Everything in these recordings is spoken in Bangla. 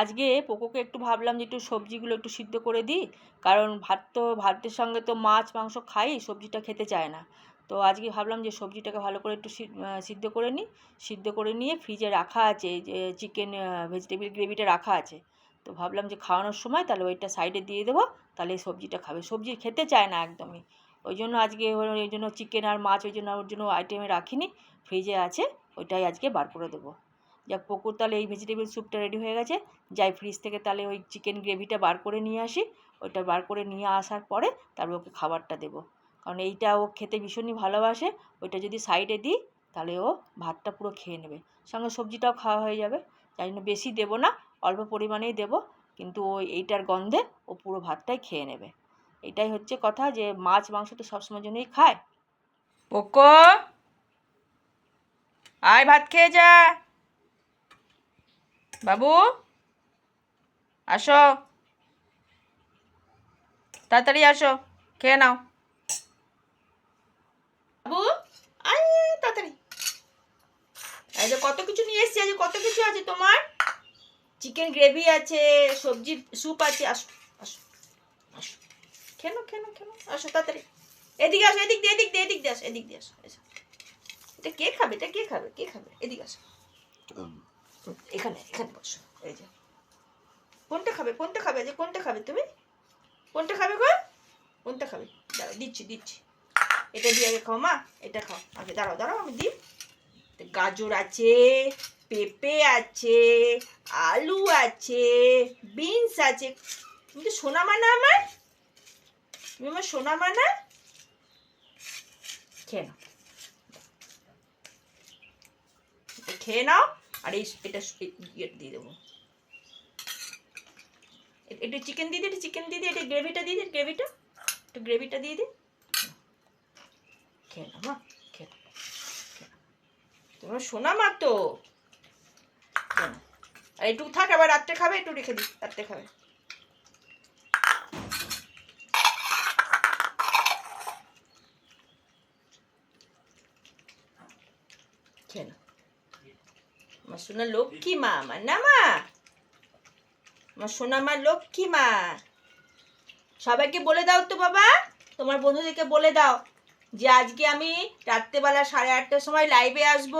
আজকে পোকোকে একটু ভাবলাম যে একটু সবজিগুলো একটু সিদ্ধ করে দিই। কারণ ভাত তো, ভাতের সঙ্গে তো মাছ, মাংস খাই, সবজিটা খেতে চায় না। তো আজকে ভাবলাম যে সবজিটাকে ভালো করে একটু সিদ্ধ করে নিই। সিদ্ধ করে নিয়ে ফ্রিজে রাখা আছে, যে চিকেন ভেজিটেবিল গ্রেভিটা রাখা আছে। তো ভাবলাম যে খাওয়ানোর সময় তাহলে ওইটা সাইডে দিয়ে দেবো, তাহলে এই সবজিটা খাবে। সবজি খেতে চায় না একদমই। ওই জন্য আজকে ওই জন্য চিকেন আর মাছ ওই জন্য, ওর জন্য আইটেমে রাখিনি। ফ্রিজে আছে, ওইটাই আজকে বার করে দেবো। যাক পুকুর তাহলে এই ভেজিটেবল স্যুপটা রেডি হয়ে গেছে। যাই ফ্রিজ থেকে তাহলে ওই চিকেন গ্রেভিটা বার করে নিয়ে আসি। ওইটা বার করে নিয়ে আসার পরে তারপর ওকে খাবারটা দেবো। কারণ এইটা ও খেতে ভীষণই ভালোবাসে। ওইটা যদি সাইডে দিই তাহলে ও ভাতটা পুরো খেয়ে নেবে। সঙ্গে সবজিটাও খাওয়া হয়ে যাবে। তাই জন্য বেশি দেবো না, অল্প পরিমাণেই দেবো। কিন্তু ওই এইটার গন্ধে ও পুরো ভাতটাই খেয়ে নেবে। এটাই হচ্ছে কথা যে মাছ, মাংস তো সবসময় জন্যই খায়। পোকো! আয় ভাত খেয়ে যা। বাবু আসো। তাড়াতাড়ি আসো খেয়ে নাও। বাবু আয় তাড়াতাড়ি। এই যে কত কিছু নিয়ে এসছি আজ কত কিছু আছে তোমার? চিকেন গ্রেভি আছে সবজির স্যুপ আছে আসো আসো আসো। কেন কেন কেন আসো তাড়াতাড়ি। এদিকে আসো এদিক দিয়ে এদিক দিয়ে এদিক দিয়ে আসো এদিক দিয়ে আসো এসো এটা কে খাবে? এটা কে খাবে? কে খাবে? এদিকে আসো। এখানে এখানে বসো। এই যে। কোনটা খাবে কোনটা খাবে যে কোনটা খাবে তুমি? কোনটা খাবে গো? কোনটা খাবে? দাঁড়াও, দিচ্ছি দিচ্ছি। এটা দিয়ে আগে খাও মা, এটা খাও। আগে দাঁড়াও দাঁড়াও, আমি দিই। গাজর আছে, পেঁপে আছে, আলু আছে, বিনস আছে। তুমি তো সোনা মানা আমার? তুমি আমার সোনা মানা? খেয়ে নাও। খেয়ে নাও। আর এই এটা ইয়ে দিয়ে দেবো। একটু চিকেন দিয়ে দিই একটু চিকেন দিয়ে দিই এটা গ্রেভিটা দিয়ে দিই গ্রেভিটা একটু গ্রেভিটা দিয়ে দিই খেয়ে নাও খেয়ে তোমার সোনা মা তো। আর একটু থাক, আবার রাত্রে খাবে, একটু রেখে দিই রাত্রে খাবে। খেয়ে নাও। আমার সোনা লক্ষ্মী মা আমার না মা আমার সোনা মা লক্ষ্মী মা সবাইকে বলে দাও তো বাবা তোমার বন্ধুদেরকে বলে দাও যে আজকে আমি রাত্রেবেলা সাড়ে আটটার সময় লাইভে আসব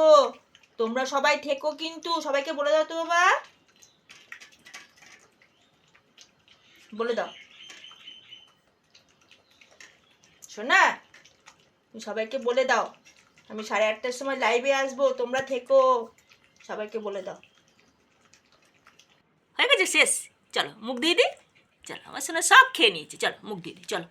তোমরা সবাই থেকো কিন্তু সবাইকে বলে দাও তো বাবা বলে দাও শোনা সবাইকে বলে দাও আমি সাড়ে আটটার সময় লাইভে আসব তোমরা থেকো সবাইকে বলে দাও। হয়ে গেছে, শেষ। চলো, মুখ দিয়ে দিই চলো, আমার সঙ্গে সব খেয়ে নিয়েছে। চলো, মুখ দিয়ে দিই চলো।